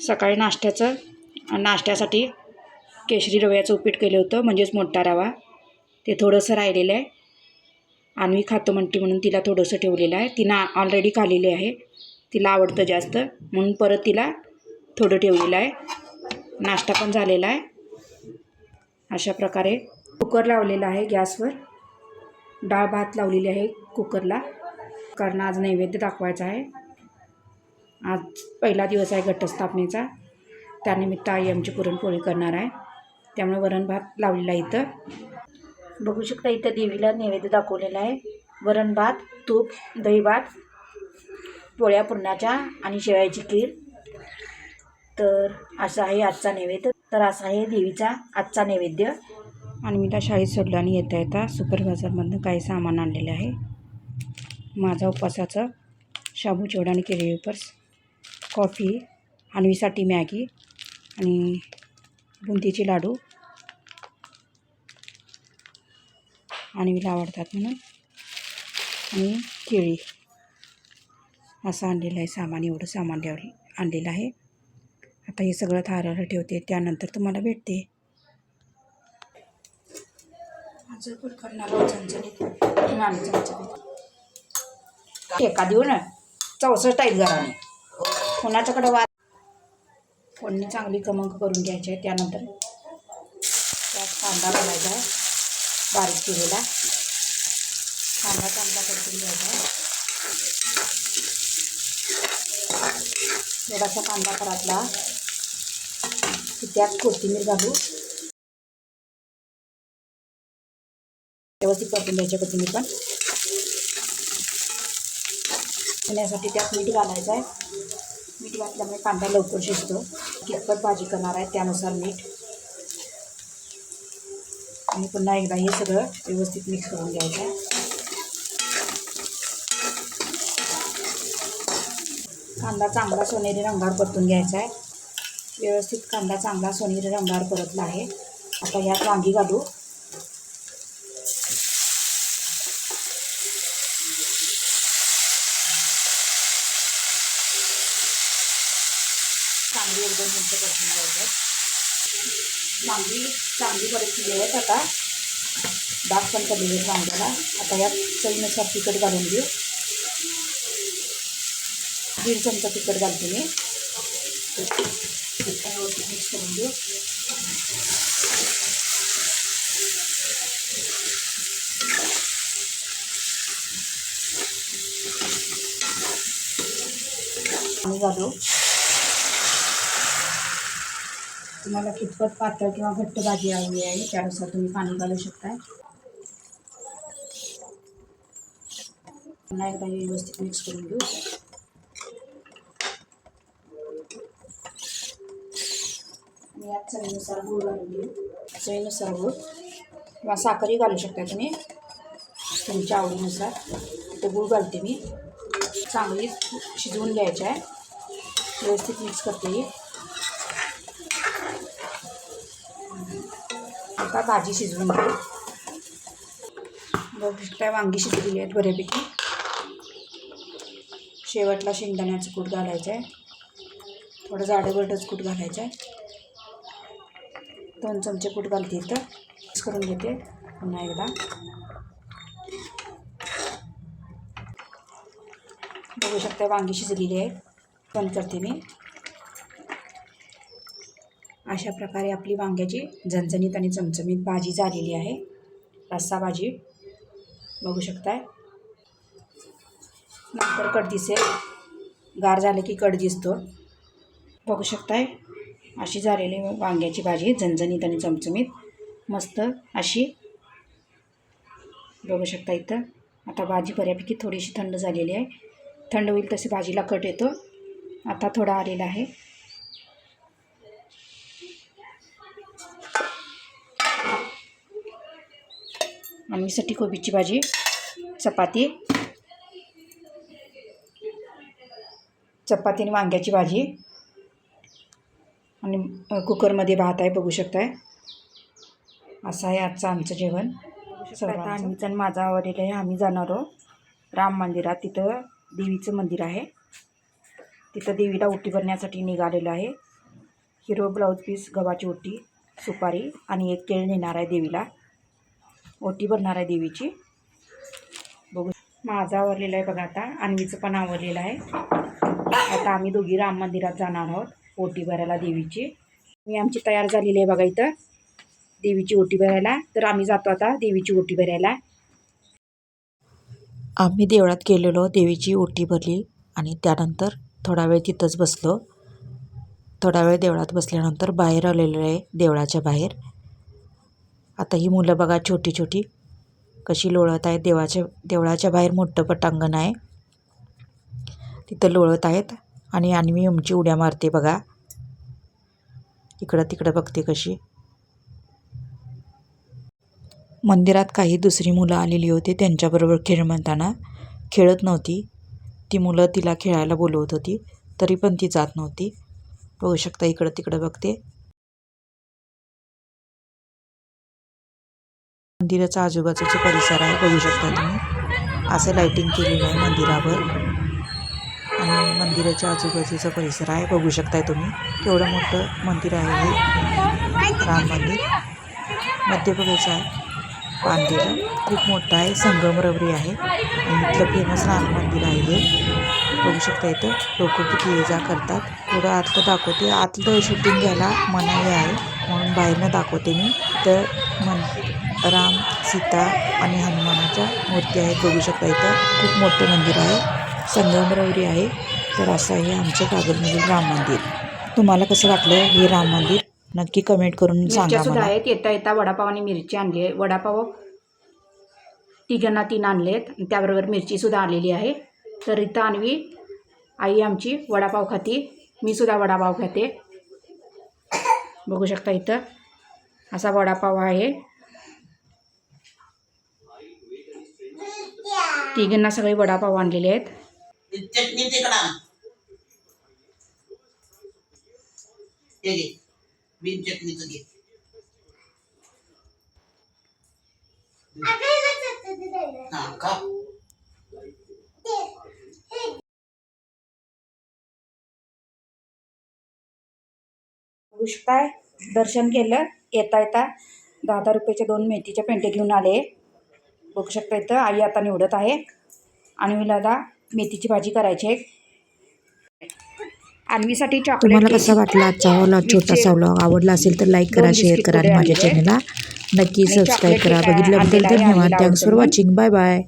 सकाळी नाश्त्याचं नाश्त्यासाठी केशरी रव्याचं उपीट केलं होतं म्हणजेच मोठा रवा. ते थोडंसं राहिलेलं आहे. आणि खातो म्हणते म्हणून तिला थोडंसं ठेवलेलं आहे. तिनं ऑलरेडी खालेली आहे. तिला आवडतं जास्त. म्हणून परत तिला थोडं ठेवलेलं आहे. नाश्ता पण झालेला आहे. अशा प्रकारे कुकर लावलेला आहे गॅसवर. डाळ भात लावलेली आहे कुकरला. कारण आज नैवेद्य दाखवायचा आहे. आज पहिला दिवस आहे घटस्थापनेचा. त्यानिमित्त आई आमची पुरणपोळी करणार आहे. त्यामुळे वरण भात लावलेला आहे इथं. बघू शकता इथं देवीला नैवेद्य दाखवलेला आहे. वरण भात तूप दही भात पोळ्या पुरणाच्या आणि शेवयाची खीर. तर असा आहे आजचा नैवेद्य. तर असा आहे देवीचा आजचा नैवेद्य. आणि मी त्या शाळेत सोडलं आणि येता येता सुपर बाजारमधनं काही सामान आणलेलं आहे. माझा उपवासाचं शाबू चिवडा आणि केळी वेपर्स कॉफी आणवीसाठी मॅगी आणि बुंदीचे लाडू. आणवीला आवडतात म्हणून. आणि केळी. असं आणलेलं आहे सामान एवढं सामान आणलेलं आहे. आता हे सगळं थाराला ठेवते त्यानंतर तुम्हाला भेटते. माझं पण करणार चमचा ठेका देऊन एका देऊ ना चौसष्ट आहेत घराने. कोणाच्याकडे वाद. फोडणी चांगली खमंग करून घ्यायची आहे त्यानंतर. त्यात कांदा घालायचा आहे. बारीक केलेला कांदा चांगला परतून घ्यायचा आहे. थोडासा कांदा करातला की त्यात कोथिंबीर घालू. व्यवस्थित परतून घ्यायच्या कोथिंबीर पण. घेण्यासाठी त्यात मीठ घालायचं आहे. मीठ घातल्यामुळे कांदा लवकर शिजतो. कितपत भाजी करणार आहे त्यानुसार मीठ. आणि पुन्हा एकदा हे सगळं व्यवस्थित मिक्स करून घ्यायचं आहे. कांदा चांगला सोनेरी रंगावर परतून घ्यायचा आहे. व्यवस्थित कांदा चांगला सोनेरी रंगावर परतला आहे. आता ह्यात वांगी घालू. चांगली एक दोन परतून घ्यायचं वांगी चांगली परतली आहेत आता. डाग पण कमी आहेत वांग्याला आता यात चवीनुसार तिखट घालून घेऊ. दीड चमचा तिखट घालते मी. व्यवस्थित मिक्स करून घेऊ. आणि घालू. तुम्हाला कितपत पातळ किंवा घट्ट भाजी हवी आहे त्यानुसार तुम्ही पाणी घालू शकता पुन्हा एकदा व्यवस्थित मिक्स करून घेऊ. आणि यात चवीनुसार गूळ घालून घेऊ. चवीनुसार गूळ. किंवा साखरही घालू शकता तुम्ही. तुमच्या आवडीनुसार. तिथे गूळ घालते मी. चांगली शिजवून घ्यायचं आहे. व्यवस्थित मिक्स करते ही. आता भाजी शिजवून घेऊ. बघू वांगी शिजलेली आहेत बऱ्यापैकी. शेवटला शेंगदाण्याचं कूट घालायचं आहे. थोडं जाडं कूट घालायचं आहे. दोन चमचे कूट घालते तर मिक्स करून घेते. पुन्हा एकदा. बघू शकता वांगी शिजलेली आहेत बंद करते मी. अशा प्रकारे आपली वांग्याची झणझणीत आणि चमचमीत भाजी झालेली आहे. रस्सा भाजी. बघू शकताय. नंतर कट दिसेल गार झालं की कट दिसतो. बघू शकताय. अशी झालेली वांग्याची भाजी झणझणीत आणि चमचमीत. मस्त अशी. बघू शकता इथं. आता भाजी बऱ्यापैकी थोडीशी थंड झालेली आहे. थंड होईल तसे भाजीला कट येतो. आता थोडा आलेला आहे. आम्हीसाठी कोबीची भाजी चपाती चपाती आणि वांग्याची भाजी. आणि कुकरमध्ये भात आहे बघू शकताय. असं आहे आजचं आमचं जेवण. आता आणवीचा आणि माझा आवडलेलं आहे. आम्ही जाणार आहोत राम मंदिरात. तिथं देवीचं मंदिर आहे. तिथं देवीला ओटी भरण्यासाठी निघालेलं आहे. हिरो ब्लाऊज पीस गव्हाची ओटी सुपारी आणि एक केळ नेणार आहे देवीला. ओटी भरणार आहे देवीची. बघू. माझा आवरलेला आहे बघा आता. अन्वीचं पण आवरलेलं आहे. आता आम्ही दोघी राम मंदिरात जाणार आहोत ओटी भरायला देवीची. मी आमची तयार झालेली आहे बघा इथं देवीची ओटी भरायला. तर आम्ही जातो आता देवीची ओटी भरायला. आम्ही देवळात गेलेलो देवीची ओटी भरली आणि त्यानंतर थोडा वेळ तिथंच बसलो. थोडा वेळ देवळात बसल्यानंतर बाहेर आलेलो आहे देवळाच्या बाहेर. आता ही मुलं बघा छोटी छोटी. कशी लोळत आहेत. देवाच्या देवळाच्या बाहेर मोठं पटांगण आहे. तिथं लोळत आहेत. आणि आणि मी उमची उड्या मारते बघा. इकडं तिकडं बघते कशी. मंदिरात काही दुसरी मुलं आलेली होती. त्यांच्याबरोबर खेळ म्हणताना खेळत नव्हती. ती मुलं तिला खेळायला बोलवत होती. तरी पण ती जात नव्हती. बघू शकता इकडं तिकडं बघते. मंदिराचा आजूबाजूचा परिसर आहे बघू शकता तुम्ही. असं लाईटिंग केलेलं आहे मंदिरावर. आणि मंदिराच्या आजूबाजूचा परिसर आहे बघू शकताय तुम्ही. केवढं मोठं मंदिर आहे हे. राम मंदिर. मध्यप्रदेश आहे. पानदेला खूप मोठं आहे. संगमरवरी आहे. आणि इथलं फेमस राम मंदिर आहे हे. बघू शकता इथं. लोक किती ये जा करतात. थोडं आतलं दाखवते. आतलं शूटिंग घ्यायला मनाई आहे. म्हणून बाहेरनं दाखवते मी. तर मन राम सीता आणि हनुमानाच्या मूर्ती आहेत. बघू शकता इथं. खूप मोठं मंदिर आहे. संगमरवरी आहे. तर असं आहे आमचं कागलमधील राम मंदिर. तुम्हाला कसं वाटलं हे राम मंदिर? नक्की कमेंट करून सांगा सुद्धा आहेत. येता येता वडापाव आणि मिरची आणली आहे. वडापाव तिघांना तीन आणलेत. आणि त्याबरोबर मिरची सुद्धा आलेली आहे. तर इथं आणवी. आई आमची वडापाव खाती. मी सुद्धा वडापाव खाते. बघू शकता इथं. असा वडापाव आहे. तिघांना सगळे वडापाव आणलेले आहेत. चटणी शकताय दर्शन केलं येता येता दहा दहा रुपयाचे दोन मेथीचे पेंटे घेऊन आले. बघू शकता इथं आई आता निवडत आहे. आणि मला मेथीची भाजी करायची आहे. चॉकलेट तुम्हाला. कसा वाटला आजचा व्लॉग छोटासा व्लॉग आवडला असेल तर लाईक करा शेअर करा आणि माझ्या. चॅनलला नक्की सबस्क्राईब करा. बघितल्याबद्दल धन्यवाद. Thanks for watching bye bye